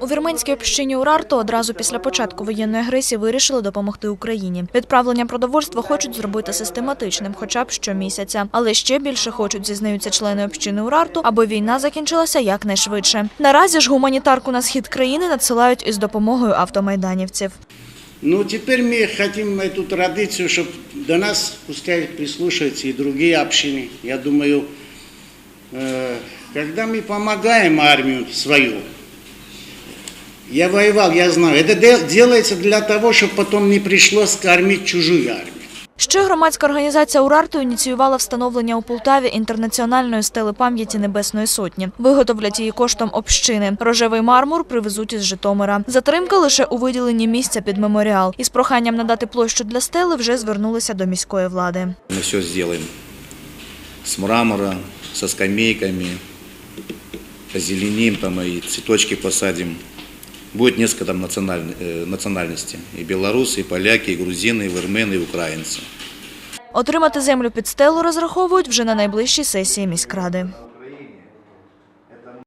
У вірменській общині Урарту одразу після початку воєнної агресії вирішили допомогти Україні. Відправлення продовольства хочуть зробити систематичним, хоча б щомісяця. Але ще більше хочуть, зізнаються члени общини Урарту, аби війна закінчилася якнайшвидше. Наразі ж гуманітарку на схід країни надсилають із допомогою автомайданівців. Ну, теперь мы хотим эту традицию, чтобы до нас пускай прислушиваются и другие общины. Я думаю, э, когда мы помогаем армию свою, я воевал, я знаю, это де- делается для того, чтобы потом не пришлось кормить чужую армию. Ще громадська організація Урарту ініціювала встановлення у Полтаві інтернаціональної стели пам'яті Небесної Сотні. Виготовлять її коштом общини. Рожевий мармур привезуть із Житомира. Затримка лише у виділенні місця під меморіал. Із проханням надати площу для стели вже звернулися до міської влади. Мы все сделаем с мрамора, со скамейками, озеленим там и цветочки посадим. Будет несколько там националь- э, национальностей. И белорусы, и поляки, и грузины, и вермены, и украинцы. Отримати землю під стелу розраховують вже на найближчій сесії міськради.